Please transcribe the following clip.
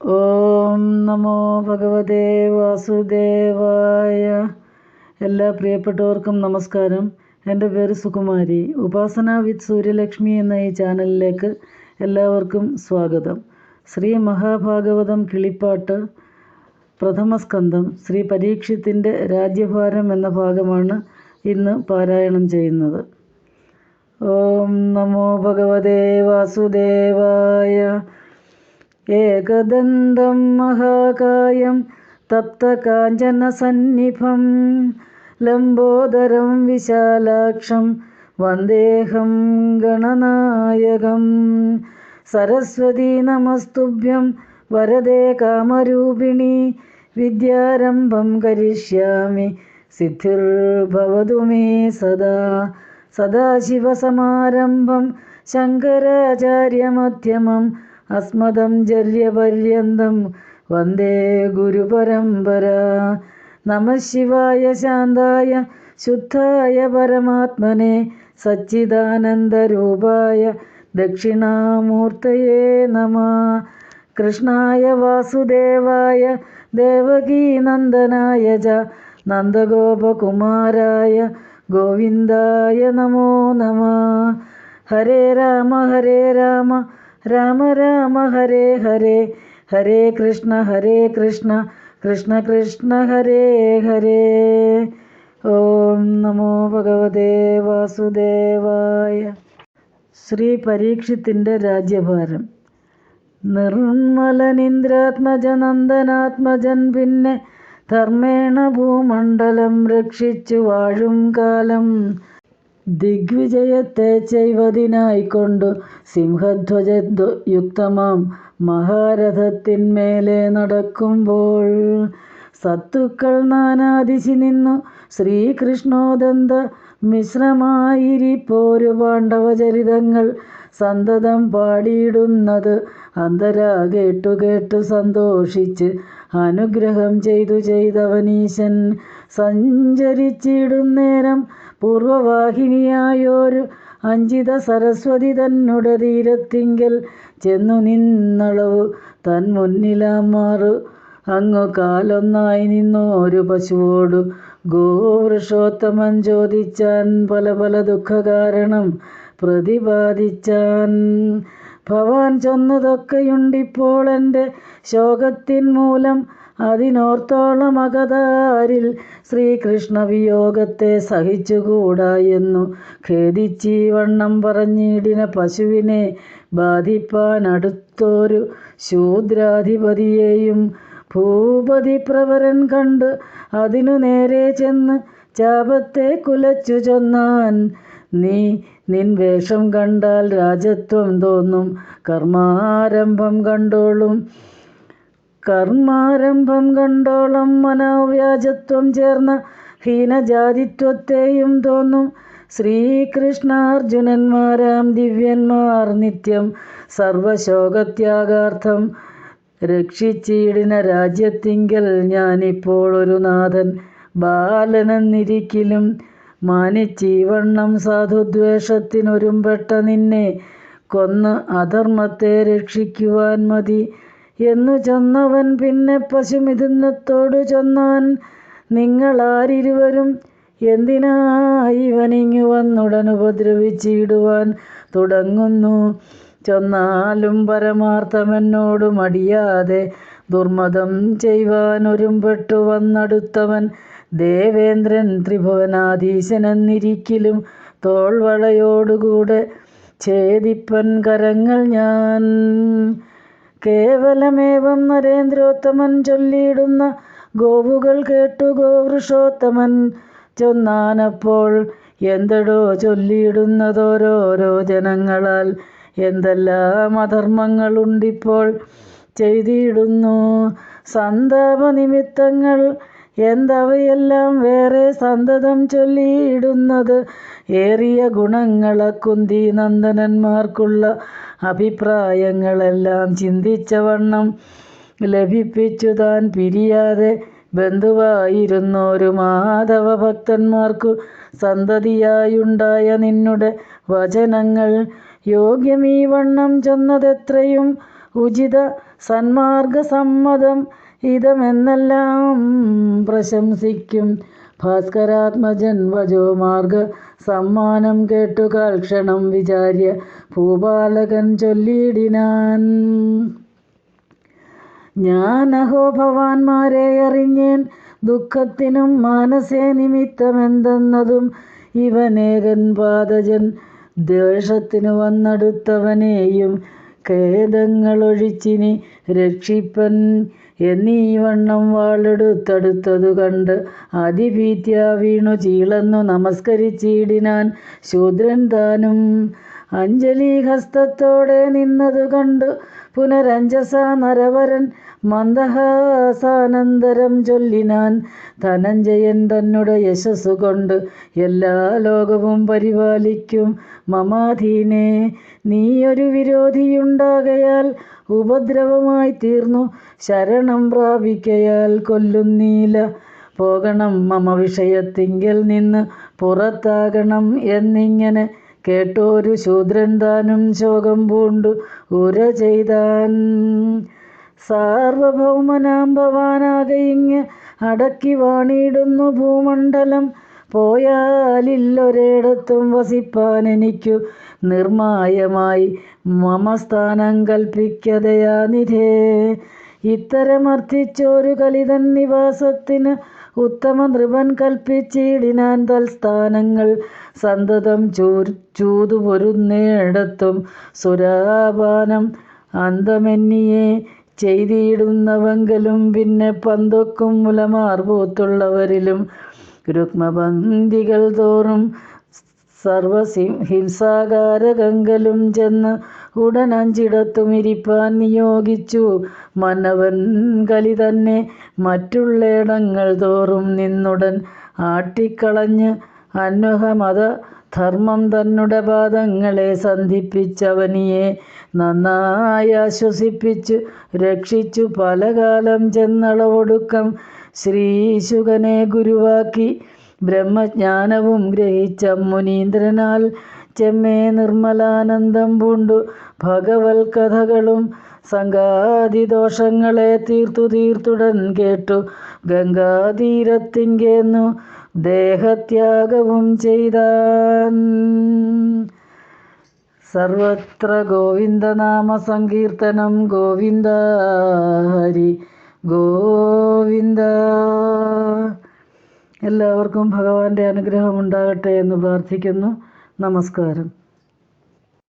ഓം നമോ ഭഗവതേ വാസുദേവായ. എല്ലാ പ്രിയപ്പെട്ടവർക്കും നമസ്കാരം. എന്റെ പേര് സുകുമാരി. ഉപാസന വിത്ത് സൂര്യലക്ഷ്മി എന്ന ഈ ചാനലിലേക്ക് എല്ലാവർക്കും സ്വാഗതം. ശ്രീ മഹാഭാഗവതം കിളിപ്പാട്ട് പ്രഥമസ്കന്ധം ശ്രീ പരീക്ഷത്തിന്റെ രാജ്യഭാരം എന്ന ഭാഗമാണ് ഇന്ന് പാരായണം ചെയ്യുന്നത്. ഓം നമോ ഭഗവതേ വാസുദേവായ. ഏകദന്തം മഹാകായം തപ്തകാഞ്ചനസന്നിഭം. ലംബോദരം വിശാലാക്ഷം വന്ദേഹം ഗണനായകം. സരസ്വതി നമസ്തുഭ്യം വരദേ കാമരൂപിണി വിദ്യാരംഭം കരിഷ്യാമി സിദ്ധിർഭവതു മേ സദാ. സദാശിവസമാരംഭം ശങ്കരാചാര്യമധ്യമം അസ്മദം ജര്യപര്യന്തം വന്ദേ ഗുരുപരമ്പര. നമ ശിവായ ശാന്തായ ശുദ്ധായ പരമാത്മനെ സച്ചിദാനന്ദരൂപായ ദക്ഷിണാമൂർത്തയേ നമ. കൃഷ്ണായ വാസുദേവായ ദേവകീനന്ദനായ ച നന്ദഗോപകുമാരായ ഗോവിന്ദായ നമോ നമ. ഹരേ രാമ ഹരേ രാമ. രാമ രാമ ഹരേ ഹരേ ഹരേ കൃഷ്ണ ഹരേ കൃഷ്ണ കൃഷ്ണ കൃഷ്ണ ഹരേ ഹരേ. ഓം നമോ ഭഗവതേ വാസുദേവായ. ശ്രീ പരീക്ഷത്തിന്റെ രാജ്യഭാരം. നിർമ്മലനിന്ദ്രാത്മജനന്ദനാത്മജൻ പിന്നെ ധർമ്മേണ ഭൂമണ്ഡലം രക്ഷിച്ചു വാഴും കാലം. ദിഗ്വിജയത്തെ ചെയ്വതിനായിക്കൊണ്ടു സിംഹധ്വജ യുക്തമാം. മഹാരഥത്തിന്മേലെ നടക്കുമ്പോൾ സത്തുക്കൾ നാനാദിശി നിന്നു ശ്രീകൃഷ്ണോദന്ത മിശ്രമായിരിപ്പോരു പാണ്ഡവചരിതങ്ങൾ സന്തതം പാടിയിടുന്നത് അന്തരാ കേട്ടു കേട്ടു സന്തോഷിച്ച് അനുഗ്രഹം ചെയ്തു ചെയ്തവനീശൻ സഞ്ചരിച്ചിടുന്നേരം പൂർവവാഹിനിയായോരു അഞ്ചിത സരസ്വതി തന്നുടെ തീരത്തിങ്കൽ ചെന്നു നിന്നളവു തൻ മുന്നിലാമാറു. അങ്ങു കാലൊന്നായി നിന്നോരു പശുവോടു ഗോവൃഷോത്തമൻ ചോദിച്ചാൻ പല പല ദുഃഖകാരണം പ്രതിപാദിച്ചാൻ. ഭവാൻ ചൊന്നതൊക്കെയുണ്ടിപ്പോൾ എന്റെ ശോകത്തിൻ മൂലം അതിനോർത്തോളം അകതാരിൽ ശ്രീകൃഷ്ണവിയോഗത്തെ സഹിച്ചുകൂടാ എന്നു ഖേദിച്ചീ വണ്ണം പറഞ്ഞിടിന പശുവിനെ ബാധിപ്പാൻ അടുത്തൊരു ശൂദ്രാധിപതിയെയും ഭൂപതി പ്രവരൻ കണ്ട് അതിനു നേരെ ചെന്ന് ചാപത്തെ കുലച്ചു ചൊന്നാൻ നീ നിൻ വേഷം കണ്ടാൽ രാജത്വം തോന്നും കർമാരംഭം കണ്ടോളും കർമാരംഭം കണ്ടോളം മനോവ്യാജത്വം ചേർന്ന ഹീനജാതിത്വത്തെയും തോന്നും ശ്രീകൃഷ്ണാർജുനന്മാരാം ദിവ്യന്മാർ നിത്യം സർവശോകത്യാഗാർത്ഥം രക്ഷിച്ചിടിന രാജ്യത്തിങ്കൽ ഞാനിപ്പോൾ ഒരു നാഥൻ. ബാലനെന്നിരിക്കലും മാനിച്ചീവണ്ണം സാധുദ്വേഷത്തിനൊരുമ്പെട്ട നിന്നെ കൊന്ന് അധർമ്മത്തെ രക്ഷിക്കുവാൻ മതി. എന്നു ചൊന്നവൻ പിന്നെ പശുമിഥുനത്തോടു ചൊന്നാൻ നിങ്ങളാരിരുവരും? എന്തിനായി വനിങ്ങു വന്നുടൻ ഉപദ്രവിച്ചിടുവാൻ തുടങ്ങുന്നു? ചൊന്നാലും പരമാർത്ഥമെന്നോട് മടിയാതെ ദുർമതം ചെയ്യുവാൻ ഒരുമ്പെട്ടു വന്നടുത്തവൻ ദേവേന്ദ്രൻ ത്രിഭുവനാധീശനെന്നിരിക്കലും തോൾവളയോടുകൂടെ ഛേദിപ്പൻ കരങ്ങൾ ഞാൻ കേവലമേവം നരേന്ദ്രോത്തമൻ ചൊല്ലിയിടുന്ന ഗോവുകൾ കേട്ടു ഗോവൃഷോത്തമൻ. ചൊന്നാനപ്പോൾ എന്തടോ ചൊല്ലിയിടുന്നതോരോരോ ജനങ്ങളാൽ എന്തെല്ലാം അധർമ്മങ്ങളുണ്ടിപ്പോൾ ചെയ്തിടുന്നു. സന്താപനിമിത്തങ്ങൾ എന്തവയെല്ലാം വേറെ സന്തതം ചൊല്ലിയിടുന്നത്? ഏറിയ ഗുണങ്ങളെ കുന്തി നന്ദനന്മാർക്കുള്ള അഭിപ്രായങ്ങളെല്ലാം ചിന്തിച്ച വണ്ണം ലഭിപ്പിച്ചു താൻ പിരിയാതെ ബന്ധുവായിരുന്നോരു മാധവ ഭക്തന്മാർക്കു സന്തതിയായുണ്ടായ നിന്നുടെ വചനങ്ങൾ യോഗ്യമീ വണ്ണം ചെന്നതെത്രയും ഉചിത സന്മാർഗ സമ്മതം ഇതമെന്നെല്ലാം പ്രശംസിക്കും. ഭാസ്കരാത്മജൻ വജോ മാർഗ സമ്മാനം കേട്ടു കാൽക്ഷണം വിചാര്യ ഭൂപാലകൻ ചൊല്ലിയിടിനാൻ. ഞാനഹോ ഭവാന്മാരെ അറിഞ്ഞേൻ ദുഃഖത്തിനും മാനസേ നിമിത്തമെന്തെന്നതും ഇവനേകൻ പാതജൻ ദ്വേഷത്തിനു വന്നടുത്തവനെയും ഖേദങ്ങളൊഴിച്ചിനി രക്ഷിപ്പൻ എന്നീ വണ്ണം വാളെടുത്തടുത്തതു കണ്ട് അതിഭീത്യ വീണു ചീളന്നു നമസ്കരിച്ചിടിനാൻ ശൂദ്രൻ താനും അഞ്ജലി ഹസ്തത്തോടെ നിന്നതു കണ്ടു പുനരഞ്ജസ നരവരൻ മന്ദഹാസാനന്തരം ചൊല്ലിനാൻ ധനഞ്ജയൻ തന്നുടെ യശസ്സുകൊണ്ട് എല്ലാ ലോകവും പരിപാലിക്കും. മമാധീനെ നീയൊരു വിരോധിയുണ്ടാകയാൽ ഉപദ്രവമായി തീർന്നു. ശരണം പ്രാപിക്കയാൽ കൊല്ലുന്നീല പോകണം മമ വിഷയത്തിങ്കിൽ നിന്ന് പുറത്താകണം എന്നിങ്ങനെ കേട്ടോരു ശൂദ്രൻ താനും ശോകം പൂണ്ടു ഉര ചെയ്താൻ. സാർവഭൗമനാം ഭവാനാകയിങ് അടക്കി വാണിയിടുന്നു ഭൂമണ്ഡലം. പോയാലില്ലൊരിടത്തും വസിപ്പാൻ എനിക്കു നിർമായമായി മമസ്ഥാനം കൽപ്പിക്കതയാ കൽപ്പിക്കതയാനിധേ ഇത്തരമർത്ഥിച്ചോരു കലിതൻ നിവാസത്തിന് ഉത്തമ നൃപൻ കൽപ്പിച്ചിടിനാൻ തൽസ്ഥാനങ്ങൾ. സന്തതം ചൂതു പൊരുന്നേടത്തും സുരാപാനം അന്തമെന്നിയെ ചെയ്തിടുന്നവങ്കലും പിന്നെ പന്തൊക്കും മുലമാർപൂത്തുള്ളവരിലും രുക്മപന്തികൾ തോറും സർവസി ഹിംസാകാരകങ്കലും ചെന്ന് ഉടൻ അഞ്ചിടത്തും ഇരിപ്പാൻ നിയോഗിച്ചു. മന്നവൻ കലി തന്നെ മറ്റുള്ളയിടങ്ങൾ തോറും നിന്നുടൻ ആട്ടിക്കളഞ്ഞ് അന്വഹമത ധർമ്മം തന്നുടെ പാദങ്ങളെ സന്ധിപ്പിച്ചവനിയെ നന്നായി ആശ്വസിപ്പിച്ചു രക്ഷിച്ചു. പലകാലം ചെന്നളവൊടുക്കം ശ്രീശുകനെ ഗുരുവാക്കി. ബ്രഹ്മജ്ഞാനവും ഗ്രഹിച്ച മുനീന്ദ്രനാൽ ചെമ്മേ നിർമ്മലാനന്ദം പൂണ്ടു. ഭഗവൽ കഥകളും സംഘാതിദോഷങ്ങളെ തീർത്തു തീർത്തുടൻ കേട്ടു. ഗംഗാതീരത്തിങ്കേന്നു ദേഹത്യാഗവും ചെയ്താൻ. സർവത്ര ഗോവിന്ദനാമ സങ്കീർത്തനം ഗോവിന്ദ ഹരി ഗോവിന്ദ. എല്ലാവർക്കും ഭഗവാന്റെ അനുഗ്രഹം ഉണ്ടാകട്ടെ എന്ന് പ്രാർത്ഥിക്കുന്നു. നമസ്കാരം.